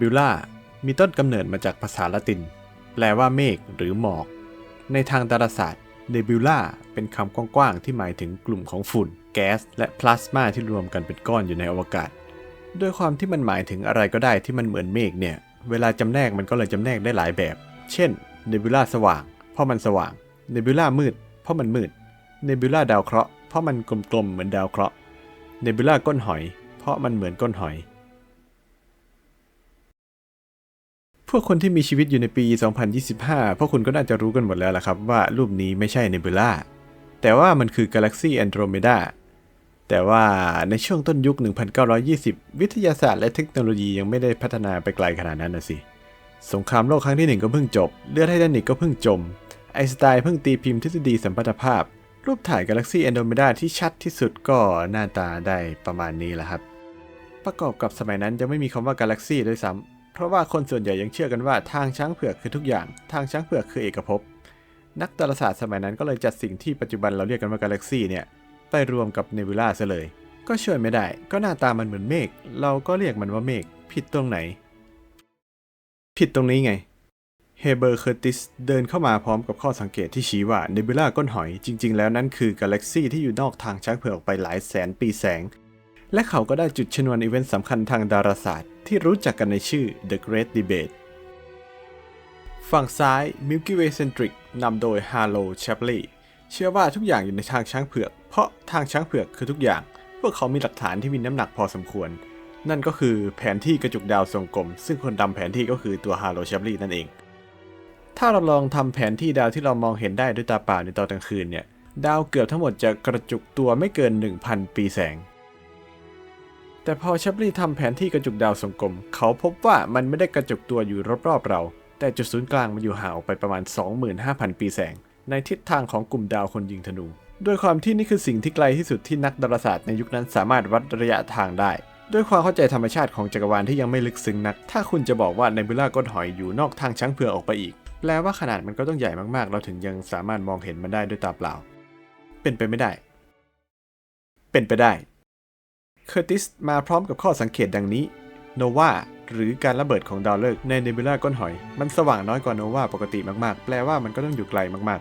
บิวล่ามีต้นกำเนิดมาจากภาษาละติน แปลว่าเมฆหรือหมอก ในทางดาราศาสตร์เนบิวล่าเป็นคำกว้างๆ ที่หมายถึงกลุ่มของฝุ่น แก๊ส และพลาสมาที่รวมกันเป็นก้อนอยู่ในอวกาศ ด้วยความที่มันหมายถึงอะไรก็ได้ที่มันเหมือนเมฆเนี่ย เวลาจำแนกมันก็เลยจำแนกได้หลายแบบ เช่นเนบิวล่าสว่าง เพราะมันสว่าง เนบิวล่ามืด เพราะมันมืด เนบิวล่าดาวเคราะห์ เพราะมันกลมๆ เหมือนดาวเคราะห์ เนบิวล่าก้นหอย เพราะมันเหมือนก้นหอย พวกคนที่มีชีวิตอยู่ในปี 2025 พวกคุณก็น่าจะรู้กันหมดแล้วล่ะครับว่ารูปนี้ไม่ใช่เนบิล่า แต่ว่ามันคือกาแล็กซีแอนโดรเมดา แต่ว่าในช่วงต้นยุค 1920 วิทยาศาสตร์และเทคโนโลยียังไม่ได้พัฒนาไปไกลขนาดนั้นนะสิ สงครามโลกครั้งที่หนึ่งก็เพิ่งจบ เรือไททานิกก็เพิ่งจม ไอสไตน์เพิ่งตีพิมพ์ทฤษฎีสัมพัทธภาพ รูปถ่ายกาแล็กซีแอนโดรเมดาที่ชัดที่สุดก็หน้าตาได้ประมาณนี้แหละครับ ประกอบกับสมัยนั้นยังไม่มีคำว่ากาแล็กซีด้วยซ้ำ เพราะว่าคนส่วนใหญ่ยังเชื่อกันว่าทางช้างเผือกคือทุกอย่าง ทางช้างเผือกคือเอกภพ นักดาราศาสตร์สมัยนั้นก็เลยจัดสิ่งที่ปัจจุบันเราเรียกกันว่ากาแล็กซีเนี่ย ไปรวมกับเนบิวล่าซะเลย ก็ช่วยไม่ได้ ก็หน้าตามันเหมือนเมฆ เราก็เรียกมันว่าเมฆ ผิดตรงไหน ผิดตรงนี้ไง เฮเบอร์เคอร์ติสเดินเข้ามาพร้อมกับข้อสังเกตที่ชี้ว่าเนบิวล่าก้นหอยจริง ๆ แล้วนั่นคือกาแล็กซีที่อยู่นอกทางช้างเผือกออกไปหลายแสนปีแสง และเขาก็ได้จุดชนวนอีเวนต์สำคัญทางดาราศาสตร์ ที่รู้จักกันในชื่อ The Great Debate ฝั่งซ้าย Milky Way Centric นำโดย Harlow Shapley เชื่อว่าทุกอย่างอยู่ในทางช้างเผือก เพราะทางช้างเผือกคือทุกอย่าง พวกเขามีหลักฐานที่มีน้ำหนักพอสมควร นั่นก็คือแผนที่กระจุกดาวทรงกลม ซึ่งคนทำแผนที่ก็คือตัว Harlow Shapley นั่นเอง ถ้าเราลองทำแผนที่ดาวที่เรามองเห็นได้ด้วยตาเปล่าในตอนกลางคืนเนี่ย ดาวเกือบทั้งหมดจะกระจุกตัวไม่เกิน 1,000 ปีแสง แต่พอชัปลีทำแผนที่กระจุกดาวทรงกลม เขาพบว่ามันไม่ได้กระจุกตัวอยู่รอบๆเรา แต่จุดศูนย์กลางมันอยู่ห่างออกไปประมาณ 25,000 ปีแสง ในทิศทางของกลุ่มดาวคนยิงธนูด้วยความที่นี่คือสิ่งที่ไกลที่สุดที่นักดาราศาสตร์ในยุคนั้นสามารถวัดระยะทางได้ ด้วยความเข้าใจธรรมชาติของจักรวาลที่ยังไม่ลึกซึ้งนัก ถ้าคุณจะบอกว่าในบิล่าก้นหอยอยู่นอกทางช้างเผือกออกไปอีก แปลว่าขนาดมันก็ต้องใหญ่มากๆ เราถึงยังสามารถมองเห็นมันได้ด้วยตาเปล่า เป็นไปไม่ได้ เป็นไปได้ เคอร์ติสมาพร้อมกับข้อสังเกตดังนี้ โนวาหรือการระเบิดของดาวฤกษ์ในเนบิลาก้นหอย มันสว่างน้อยกว่าโนวาปกติมากๆ แปลว่ามันก็ต้องอยู่ไกลมาก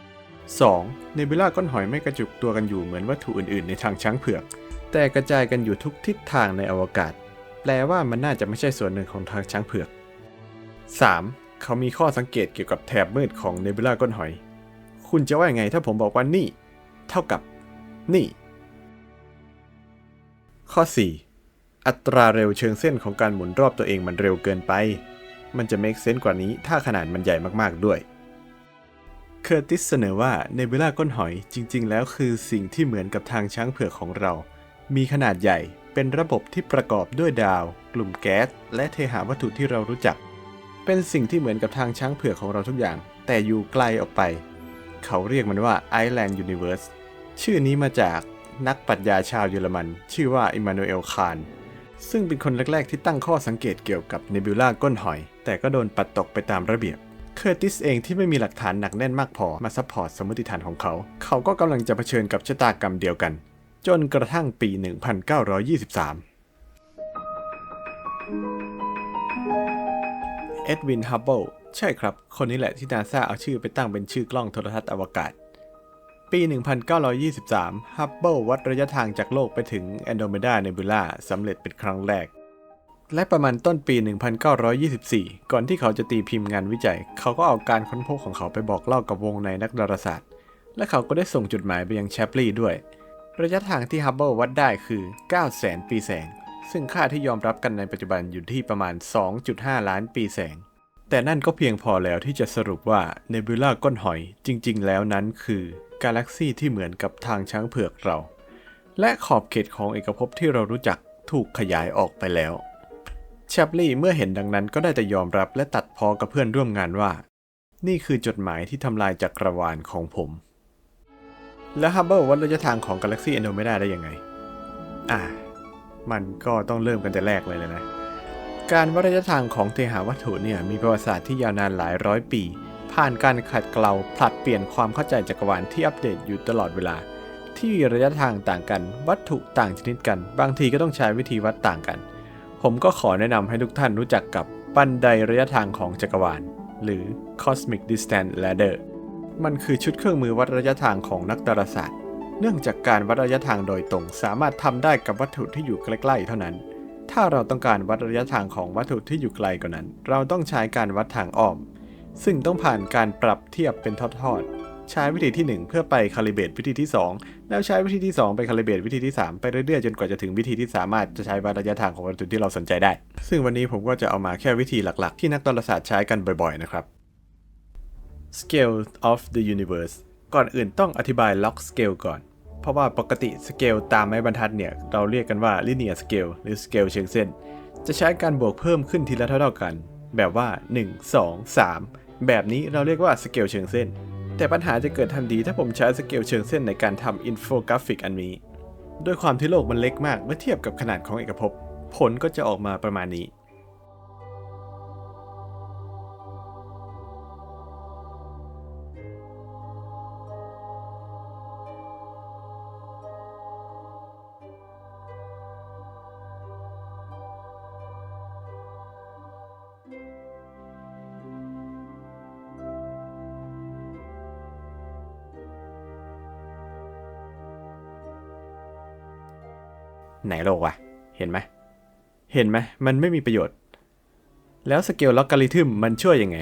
ๆ 2. เนบิลาก้นหอยไม่กระจุกตัวกันอยู่เหมือนวัตถุอื่นๆ ในทางช้างเผือก แต่กระจายกันอยู่ทุกทิศทางในอวกาศ แปลว่ามันน่าจะไม่ใช่ส่วนหนึ่งของทางช้างเผือก 3. เขามีข้อสังเกตเกี่ยวกับแถบมืดของเนบิลาก้นหอย คุณจะว่าไงถ้าผมบอกว่านี่ เท่ากับ นี่ ข้อ 4. อัตราเร็วเชิงเส้นของการหมุนรอบตัวเองมันเร็วเกินไป มันจะ make sense กว่านี้ถ้าขนาดมันใหญ่มากๆด้วย เคอร์ติสเสนอว่าเนบิล่าก้นหอยจริง ๆ แล้วคือสิ่งที่เหมือนกับทางช้างเผือกของเรา มีขนาดใหญ่เป็นระบบที่ประกอบด้วยดาว กลุ่มแก๊ส และเทหาวัตถุที่เรารู้จัก เป็นสิ่งที่เหมือนกับทางช้างเผือกของเราทุกอย่าง แต่อยู่ไกลออกไป เขาเรียกมันว่า Island Universe ชื่อนี้มาจาก นักปรัชญาชาวเยอรมัน ชื่อว่าอิมมานูเอลคานซึ่งเป็นคนแรก ๆ ที่ตั้งข้อสังเกตเกี่ยวกับเนบิวล่าก้นหอย แต่ก็โดนปัดตกไปตามระเบียบ เคอร์ติสเองที่ไม่มีหลักฐานหนักแน่นมากพอมาซัพพอร์ตสมมติฐานของเขา เขาก็กำลังจะเผชิญกับชะตากรรมเดียวกัน จนกระทั่งปี 1923 เอ็ดวิน ฮับเบิล ใช่ครับ คนนี้แหละที่นาซาเอาชื่อไปตั้งเป็นชื่อกล้องโทรทัศน์อวกาศ ปี 1923 ฮับเบิลวัดระยะทางจากโลกไปถึงแอนโดเมดาเนบูล่าสำเร็จเป็นครั้งแรก และประมาณต้นปี 1924 ก่อนที่เขาจะตีพิมพ์งานวิจัย เขาก็เอาการค้นพบของเขาไปบอกเล่ากับวงในนักดาราศาสตร์ และเขาก็ได้ส่งจดหมายไปยังแชปลีย์ด้วย ระยะทางที่ฮับเบิลวัดได้คือ 900,000 ปีแสง ซึ่งค่าที่ยอมรับกันในปัจจุบันอยู่ที่ประมาณ 2.5 ล้านปีแสงแต่นั่นก็เพียงพอแล้วที่จะสรุปว่าเนบิวล่าก้นหอยจริง ๆ แล้วนั้นคือ กาแล็กซีที่เหมือนกับทางช้างเผือกเรา และขอบเขตของเอกภพที่เรารู้จักถูกขยายออกไปแล้วแชปลีย์เมื่อเห็นดังนั้นก็ได้แต่ยอมรับและตัดพ้อกับเพื่อนร่วมงานว่า นี่คือจดหมายที่ทำลายจักรวาลของผม แล้วฮับเบิลวัดระยะทางของกาแล็กซีแอนโดเมดาได้ยังไง อ่า มันก็ต้องเริ่มกันแต่แรกเลยเลยนะ การวัดระยะทางของเทหาวัตถุเนี่ยมีประวัติศาสตร์ที่ยาวนานหลายร้อยปี ผ่านการขัดเกลาผลัดเปลี่ยนความเข้าใจจักรวาลที่อัปเดตอยู่ตลอดเวลา ที่ระยะทางต่างกัน วัตถุต่างชนิดกัน บางทีก็ต้องใช้วิธีวัดต่างกัน ผมก็ขอแนะนำให้ทุกท่านรู้จักกับบันไดระยะทางของจักรวาล หรือ Cosmic Distance Ladder มันคือชุดเครื่องมือวัดระยะทางของนักดาราศาสตร์ เนื่องจากการวัดระยะทางโดยตรง สามารถทำได้กับวัตถุที่อยู่ใกล้ๆเท่านั้น ถ้าเราต้องการวัดระยะทางของวัตถุที่อยู่ไกลกว่านั้น เราต้องใช้การวัดทางอ้อม ซึ่งต้องผ่านการปรับเทียบเป็นทอดๆ ใช้วิธีที่ 1 เพื่อไปคาลิเบตวิธีที่ 2 แล้วใช้วิธีที่ 2 ไปคาลิเบตวิธีที่ 3 ไปเรื่อยๆ จนกว่าจะถึงวิธีที่สามารถจะใช้วัดระยะทางของวัตถุที่เราสนใจได้ ซึ่งวันนี้ผมก็จะเอามาแค่วิธีหลักๆ ที่นักดาราศาสตร์ใช้กันบ่อย ๆ นะครับ Scale of the Universe ก่อนอื่นต้องอธิบาย log scale ก่อน เพราะว่าปกติสเกลตามไม้บรรทัดเนี่ย เราเรียกกันว่า linear scale หรือ scale เชิงเส้น จะใช้การบวกเพิ่มขึ้นทีละเท่าๆกัน แบบว่า 1 2 3 แบบนี้เราเรียกว่าสเกลเชิงเส้น แต่ปัญหาจะเกิดทันทีถ้าผมใช้สเกลเชิงเส้นในการทำอินโฟกราฟิกอันนี้ ด้วยความที่โลกมันเล็กมากเมื่อเทียบกับขนาดของเอกภพผลก็จะออกมาประมาณนี้ ไหนโลกวะ เห็นไหม เห็นไหม มันไม่มีประโยชน์ แล้วสเกลล็อกกริทึมมันช่วยยังไง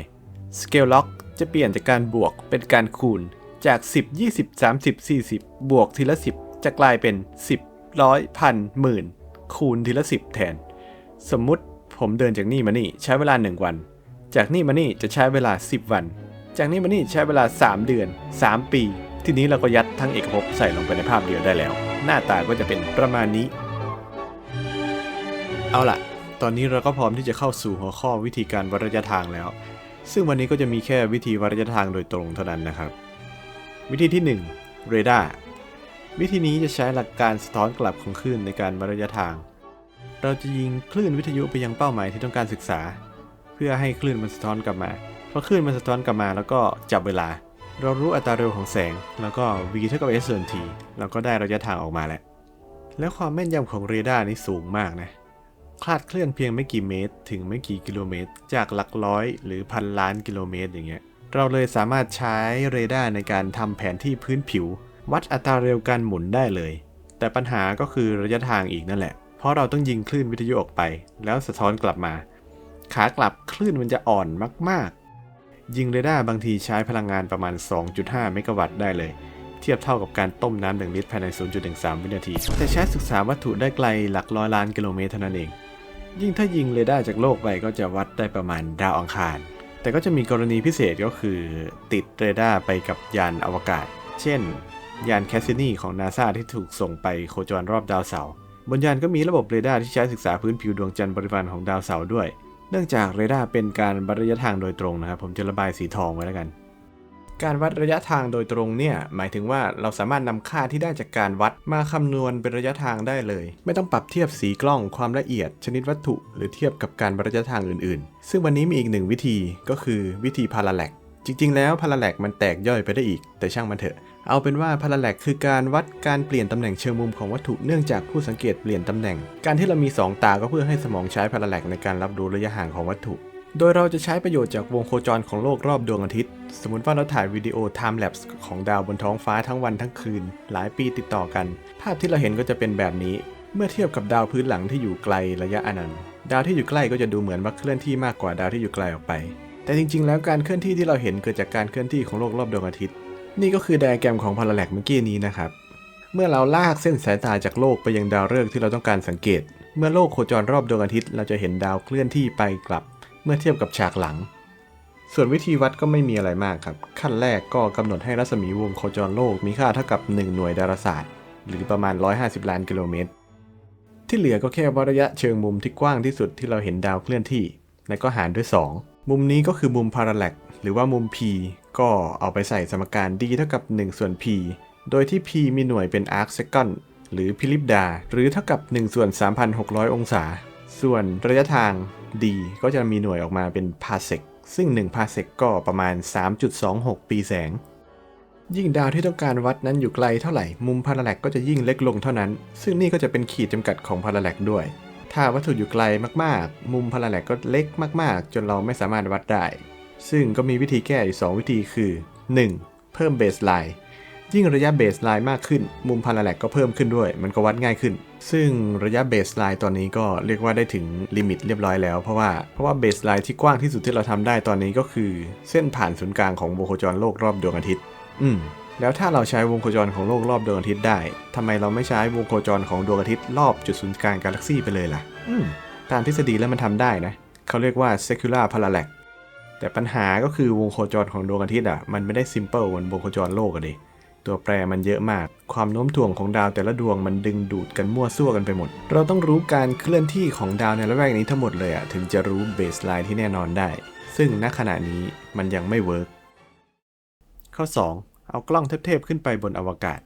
สเกลล็อกจะเปลี่ยนจากการบวกเป็นการคูณจาก 10 20 30 40 บวกทีละ 10 จะกลายเป็น 10ร้อยพันหมื่นคูณทีละ 10 แทน สมมุติผมเดินจากนี่มานี่ใช้เวลา 1 วัน จากนี่มานี่จะใช้เวลา 10 วัน จากนี่มานี่ใช้เวลา 3 เดือน 3 ปี ทีนี้เราก็ยัดทั้งเอกภพใส่ลงไปในภาพเดียวได้แล้ว หน้าตาก็จะเป็นประมาณนี้ เอาล่ะ ตอนนี้เราก็พร้อมที่จะเข้าสู่หัวข้อวิธีการวัดระยะทางแล้ว ซึ่งวันนี้ก็จะมีแค่วิธีวัดระยะทางโดยตรงเท่านั้นนะครับ วิธีที่ 1 เรดาร์ วิธีนี้จะใช้หลักการสะท้อนกลับของคลื่นในการวัดระยะทาง เราจะยิงคลื่นวิทยุไปยังเป้าหมายที่ต้องการศึกษา เพื่อให้คลื่นมันสะท้อนกลับมา พอคลื่นมันสะท้อนกลับมาแล้วก็จับเวลา เรารู้อัตราเร็วของแสง แล้วก็ v เท่ากับ s ส่วน t เราก็ได้ระยะทางออกมาแล้ว แล้วความแม่นยำของเรดาร์นี่สูงมากนะ คลาดเคลื่อนเพียงไม่กี่เมตร ถึงไม่กี่กิโลเมตร จากหลักร้อยหรือพันล้านกิโลเมตรอย่างเงี้ยเราเลยสามารถใช้เรดาร์ในการทำแผนที่พื้นผิว วัดอัตราเร็วการหมุนได้เลย แต่ปัญหาก็คือระยะทางอีกนั่นแหละ เพราะเราต้องยิงคลื่นวิทยุออกไป แล้วสะท้อนกลับมา ขากลับคลื่นมันจะอ่อนมากๆ ยิงเรดาร์บางทีใช้พลังงานประมาณ 2.5 เมกะวัตต์ได้เลย เทียบเท่ากับการต้มน้ำหนึ่งลิตรภายใน 0.13 วินาที แต่ใช้ศึกษาวัตถุได้ไกลหลักร้อยล้านกิโลเมตรเท่านั้นเอง ยิ่งถ้ายิงเรดาร์จากโลกไปก็จะวัดได้ประมาณดาวอังคาร แต่ก็จะมีกรณีพิเศษก็คือ ติดเรดาร์ไปกับยานอวกาศ เช่น ยานแคสซินีของนาซาที่ถูกส่งไปโคจรรอบดาวเสาร์บนยานก็มีระบบเรดาร์ที่ใช้ศึกษาพื้นผิวดวงจันทร์บริวารของดาวเสาร์ด้วย เนื่องจากเรดาร์เป็นการวัระยะทางโดยตรงนะครับ ผมจะระบายสีทองไว้แล้วกัน การวัดระยะทางโดยตรงเนี่ยหมายถึงว่าเราสามารถนำค่าที่ได้จากการวัดมาคำนวณเป็นระยะทางได้เลย ไม่ต้องปรับเทียบสีกล้องความละเอียด ชนิดวัตถุ หรือเทียบกับการวัดระยะทางอื่นๆ ซึ่งวันนี้มีอีกหนึ่งวิธีก็คือวิธีพาราแลกจริงๆ แล้วพาราแลกมันแตกย่อยไปได้อีก แต่ช่างมันเถอะ เอาเป็นว่าพาราแลกคือการวัดการเปลี่ยนตำแหน่งเชิงมุมของวัตถุเนื่องจากผู้สังเกตเปลี่ยนตำแหน่ง การที่เรามี 2 ตาก็เพื่อให้สมองใช้พาราแลกในการรับรู้ระยะห่างของวัตถุ โดยเราจะใช้ประโยชน์จากวงโคจรของโลกรอบดวงอาทิตย์ สมมติว่าเราถ่ายวิดีโอ time lapse ของดาวบนท้องฟ้าทั้งวันทั้งคืน หลายปีติดต่อกัน ภาพที่เราเห็นก็จะเป็นแบบนี้ เมื่อเทียบกับดาวพื้นหลังที่อยู่ไกลระยะอนันต์ ดาวที่อยู่ใกล้ก็จะดูเหมือนว่าเคลื่อนที่มากกว่าดาวที่อยู่ไกลออกไป แต่จริง ๆ แล้วการเคลื่อนที่ที่เราเห็นเกิดจากการเคลื่อนที่ของโลกรอบดวงอาทิตย์ นี่ก็คือไดอะแกรมของพาราแลกเมื่อกี้นี้นะครับ เมื่อเราลากเส้นสายตาจากโลกไปยังดาวฤกษ์ที่เราต้องการสังเกต เมื่อโลกโคจรรอบดวงอาทิตย์ เราจะเห็นดาวเคลื่อนที่ไปกลับ เมื่อเทียบกับฉากหลัง ส่วนวิธีวัดก็ไม่มีอะไรมากครับ ขั้นแรกก็กำหนดให้รัศมีวงโคจรโลกมีค่าเท่ากับ 1 หน่วยดาราศาสตร์ หรือประมาณ 150 ล้านกิโลเมตร ที่เหลือก็แค่วัดระยะเชิงมุมที่กว้างที่สุดที่เราเห็นดาวเคลื่อนที่ และก็หารด้วย 2 มุมนี้ก็คือมุมพาราแลกหรือว่ามุม p ก็เอาไปใส่สมการ d เท่ากับ 1 ส่วน p โดยที่ p มีหน่วยเป็น arc second หรือพิลิปดา หรือเท่ากับ1ส่วน3,600 องศา ส่วนระยะทาง d ก็จะมีหน่วยออกมาเป็น parsec ซึ่ง1 parsec ก็ประมาณ 3.26 ปีแสง ยิ่งดาวที่ต้องการวัดนั้นอยู่ไกลเท่าไหร่ มุมพาราแลกก็จะยิ่งเล็กลงเท่านั้น ซึ่งนี่ก็จะเป็นขีดจำกัดของพาราแลกด้วย ถ้าวัตถุอยู่ไกลมากๆ มุมพาราแลกก็เล็กมากๆ จนเราไม่สามารถวัดได้ ซึ่งก็มีวิธีแก้อยู่ 2 วิธีคือ 1. เพิ่มเบสไลน์ ยิ่งระยะเบสไลน์มากขึ้น มุมพาราแลกก็เพิ่มขึ้นด้วย มันก็วัดง่ายขึ้น ซึ่งระยะเบสไลน์ตอนนี้ก็เรียกว่าได้ถึงลิมิตเรียบร้อยแล้ว เพราะว่าเพราะว่าเบสไลน์ที่กว้างที่สุดที่เราทำได้ตอนนี้ก็คือ เส้นผ่านศูนย์กลางของวงโคจรโลกรอบดวงอาทิตย์ อืมแล้วถ้าเราใช้วงโคจรของโลกรอบดวงอาทิตย์ได้ทำไมเราไม่ใช้วงโคจรของดวงอาทิตย์รอบจุดศูนย์กลางกาแล็กซี่ไปเลยล่ะ อืมตามทฤษฎีแล้วมันทำได้นะ เขาเรียกว่า secular parallax แต่ปัญหาก็คือวงโคจรของดวงอาทิตย์อะ มันไม่ได้ simple เหมือนวงโคจรโลกอะดิ ตัวแปรมันเยอะมาก ความโน้มถ่วงของดาวแต่ละดวงมันดึงดูดกันมั่วซั่วกันไปหมด เราต้องรู้การเคลื่อนที่ของดาวในละแวกนี้ทั้งหมดเลยอะถึงจะรู้เบสไลน์ที่แน่นอนได้ ซึ่งณขณะนี้มันยังไม่เวิร์กข้อ 2 เอากล้องเทพๆขึ้นไปบนอวกาศ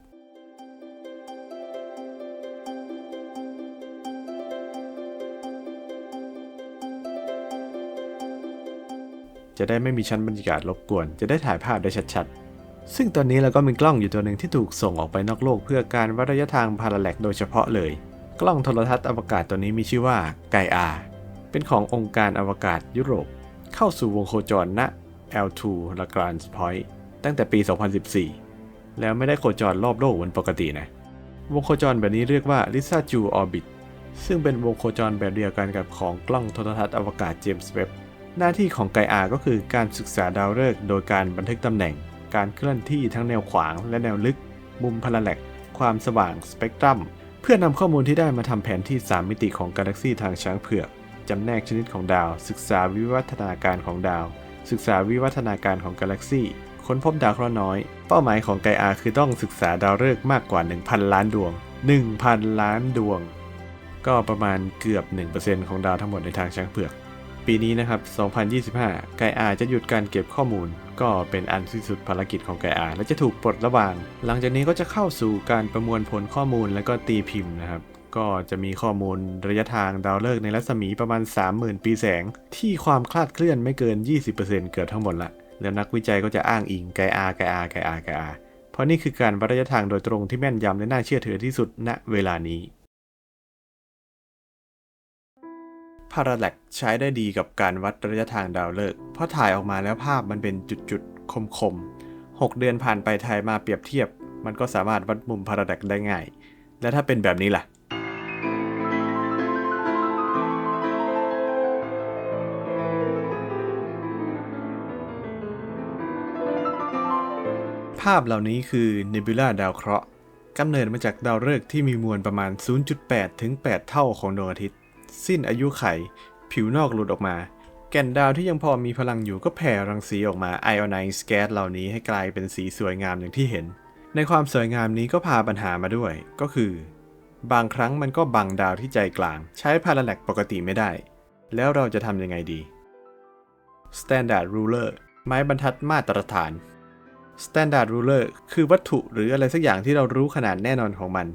จะได้ไม่มีชั้นบรรยากาศรบกวน จะได้ถ่ายภาพได้ชัดๆ ซึ่งตอนนี้เราก็มีกล้องอยู่ตัวหนึ่งที่ถูกส่งออกไปนอกโลกเพื่อการวัดระยะทางพาราแลกโดยเฉพาะเลย กล้องโทรทัศน์อวกาศตัวนี้มีชื่อว่าไกอาเป็นขององค์การอวกาศยุโรป เข้าสู่วงโคจรณ L2 Lagrange Point ตั้งแต่ปี 2014 แล้วไม่ได้โคจรรอบโลกเหมือนปกตินะ วงโคจรแบบนี้เรียกว่า Lisa j u Orbit ซึ่งเป็นวงโคจรแบบเดียวกันกับของกล้องโทรทัศน์อวกาศเจมส์เว็บหน้าที่ของไกอาก็คือการศึกษาดาวฤกษ์โดยการบันทึกตำแหน่ง การเคลื่อนที่ทั้งแนวขวางและแนวลึก มุมพาราแลกความสว่างสเปกตรัม เพื่อนำข้อมูลที่ได้มาทำแผนที่ 3 มิติของกาแล็กซีทางช้างเผือกจำแนกชนิดของดาว ศึกษาวิวัฒนาการของดาว ศึกษาวิวัฒนาการของกาแล็กซีค้นพบดาวเคราะห์น้อย เป้าหมายของไกอาคือต้องศึกษาดาวฤกษ์มากกว่า 1,000 ล้านดวง 1,000 ล้านดวง ก็ประมาณเกือบ 1%ของดาวทั้งหมดในทางช้างเผือก ปีนี้นะครับ 2025 ไกอาจะหยุดการเก็บข้อมูล ก็เป็นอันสิ้นสุดภารกิจของไกอาและจะถูกปลดระวาง หลังจากนี้ก็จะเข้าสู่การประมวลผลข้อมูลและก็ตีพิมพ์นะครับ ก็จะมีข้อมูลระยะทางดาวฤกษ์ในรัศมีประมาณ 30,000 ปีแสง ที่ความคลาดเคลื่อนไม่เกิน 20%เกือบทั้งหมดละ แล้วนักวิจัยก็จะอ้างอิงไกอาไกอาไกอาไกอาเพราะนี่คือการวัดระยะทางโดยตรงที่แม่นยำและน่าเชื่อถือที่สุดณเวลานี้ Parallax ใช้ได้ดีกับการวัดระยะทางดาวฤกษ์เพราะถ่ายออกมาแล้วภาพมันเป็นจุดๆ คมๆ 6 เดือนผ่านไปไทยมาเปรียบเทียบ มันก็สามารถวัดมุม Parallax ได้ง่าย และถ้าเป็นแบบนี้ล่ะภาพเหล่านี้คือเนบิล a ดาวเคราะห์กำเนิดมาจากดาวฤกษ์ที่มีมวลประมาณ 0.8 ถึง 8 เท่าของดวงอาทิตย์ สิ้นอายุไข ผิวนอกหลุดออกมา แก่นดาวที่ยังพอมีพลังอยู่ก็แผ่รังสีออกมาไอออนไนซ์แก๊สเหล่านี้ให้กลายเป็นสีสวยงามอย่างที่เห็น ในความสวยงามนี้ก็พาปัญหามาด้วย ก็คือ บางครั้งมันก็บังดาวที่ใจกลาง ใช้พาราแลกปกติไม่ได้ แล้วเราจะทำยังไงดี Standard Ruler ไม้บรรทัดมาตรฐาน Standard Ruler คือวัตถุหรืออะไรสักอย่างที่เรารู้ขนาดแน่นอนของมัน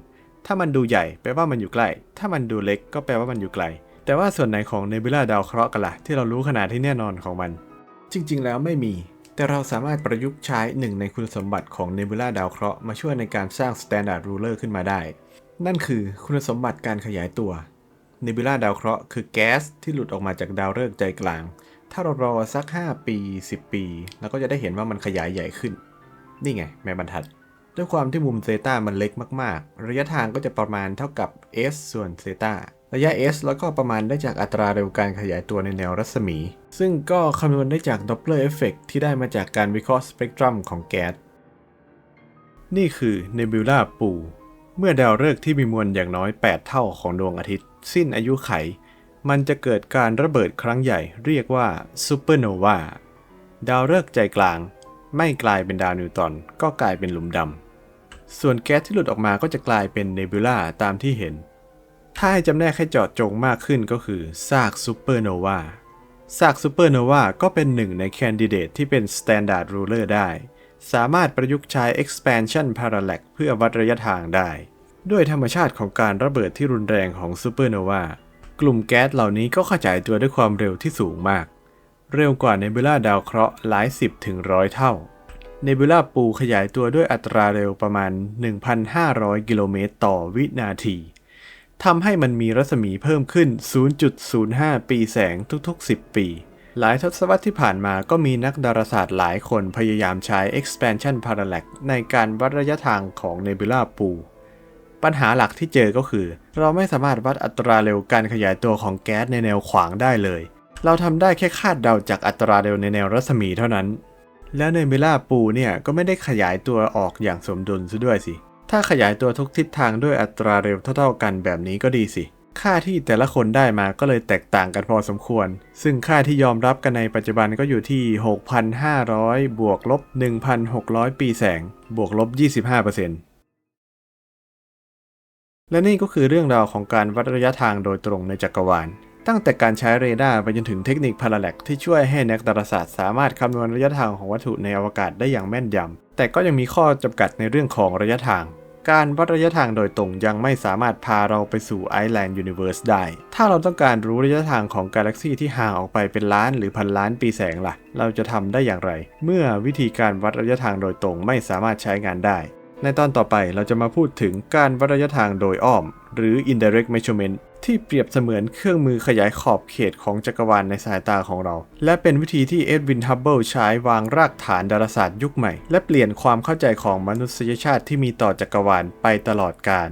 ถ้ามันดูใหญ่แปลว่ามันอยู่ใกล้ ถ้ามันดูเล็กก็แปลว่ามันอยู่ไกล แต่ว่าส่วนไหนของเนบิล a ดาวเคราะห์กันล่ะที่เรารู้ขนาดที่แน่นอนของมัน จริง ๆ แล้วไม่มี แต่เราสามารถประยุกต์ใช้หนึ่งในคุณสมบัติของเนบิล a ดาวเคราะห์มาช่วยในการสร้าง Standard Ruler ขึ้นมาได้ นั่นคือคุณสมบัติการขยายตัวเนบิล a ดาวเคราะห์คือแก๊สที่หลุดออกมาจากดาวฤกษ์ใจกลาง ถ้าเรารอสัก 5 ปี 10 ปีเราก็จะได้เห็นว่ามันขยายใหญ่ขึ้น นี่ไง แม่บรรทัด ด้วยความที่มุมเซตามันเล็กมากๆ ระยะทางก็จะประมาณเท่ากับ s ส่วนเซตาระยะ s แล้วก็ประมาณได้จากอัตราเร็วการขยายตัวในแนวรัศมี ซึ่งก็คำนวณได้จาก Doppler effect ที่ได้มาจากการวิเคราะห์สเปกตรัมของแก๊ส นี่คือเนบิล a ปูเมื่อดาวฤกษ์ที่มีมวลอย่างน้อย 8 เท่าของดวงอาทิตย์ สิ้นอายุไข มันจะเกิดการระเบิดครั้งใหญ่เรียกว่าซูเปอร์โนวาดาวฤกษ์ใจกลาง ไม่กลายเป็นดาวนิวตอนก็กลายเป็นหลุมดำ ส่วนแก๊สที่หลุดออกมาก็จะกลายเป็นเนบิล a ตามที่เห็น ถ้าให้จำแนกให้เจาะจงมากขึ้นก็คือซากซูเปอร์โนวาซากซูเปอร์โนวาก็เป็นหนึ่งในแคนดิเดตที่เป็น Standard Ruler ได้ สามารถประยุกต์ใช้ Expansion Parallax เพื่อวัดระยะทางได้ ด้วยธรรมชาติของการระเบิดที่รุนแรงของซูเปอร์โนวากลุ่มแก๊สเหล่านี้ก็ขยายตัวด้วยความเร็วที่สูงมาก เร็วกว่าเนบิล a ดาวเคราะห์หลายสิบถึงร้อยเท่า เนบิล a ปูขยายตัวด้วยอัตราเร็วประมาณ 1,500 กิโลเมตรต่อวินาทีทำให้มันมีรัศมีเพิ่มขึ้น 0.05 ปีแสงทุกๆ 10 ปี หลายทศวรรษที่ผ่านมาก็มีนักดาราศาสตร์หลายคนพยายามใช้ expansion parallax ในการวัดระยะทางของเนบิ l าปูปัญหาหลักที่เจอก็คือ เราไม่สามารถวัดอัตราเร็วการขยายตัวของแก๊สในแนวขวางได้เลย เราทำได้แค่คาดเดาจากอัตราเร็วในแนวรัศมีเท่านั้น แล้วเนบิ l าปูเนี่ยก็ไม่ได้ขยายตัวออกอย่างสมดุลซะด้วยสิ ถ้าขยายตัวทุกทิศทางด้วยอัตราเร็วเท่าๆกันแบบนี้ก็ดีสิ ค่าที่แต่ละคนได้มาก็เลยแตกต่างกันพอสมควร ซึ่งค่าที่ยอมรับกันในปัจจุบันก็อยู่ที่ 6,500 บวกลบ 1,600 ปีแสง บวกลบ 25%และนี่ก็คือเรื่องราวของการวัดระยะทางโดยตรงในจักรวาล ตั้งแต่การใช้เรดาร์ไปจนถึงเทคนิคพาราแลกที่ช่วยให้นักดาราศาสตร์สามารถคำนวณระยะทางของวัตถุในอวกาศได้อย่างแม่นยำ แต่ก็ยังมีข้อจำกัดในเรื่องของระยะทาง การวัดระยะทางโดยตรงยังไม่สามารถพาเราไปสู่ไอแลนด์ยูนิเวอร์สได้ ถ้าเราต้องการรู้ระยะทางของกาแล็กซีที่ห่างออกไปเป็นล้านหรือพันล้านปีแสงล่ะ เราจะทำได้อย่างไร เมื่อวิธีการวัดระยะทางโดยตรงไม่สามารถใช้งานได้ ในตอนต่อไปเราจะมาพูดถึงการวัดระยะทางโดยอ้อม หรือ indirect measurement ที่เปรียบเสมือนเครื่องมือขยายขอบเขตของจักรวาลในสายตาของเรา และเป็นวิธีที่เอ็ดวิน ฮับเบิลใช้วางรากฐานดาราศาสตร์ยุคใหม่ และเปลี่ยนความเข้าใจของมนุษยชาติที่มีต่อจักรวาลไปตลอดกาล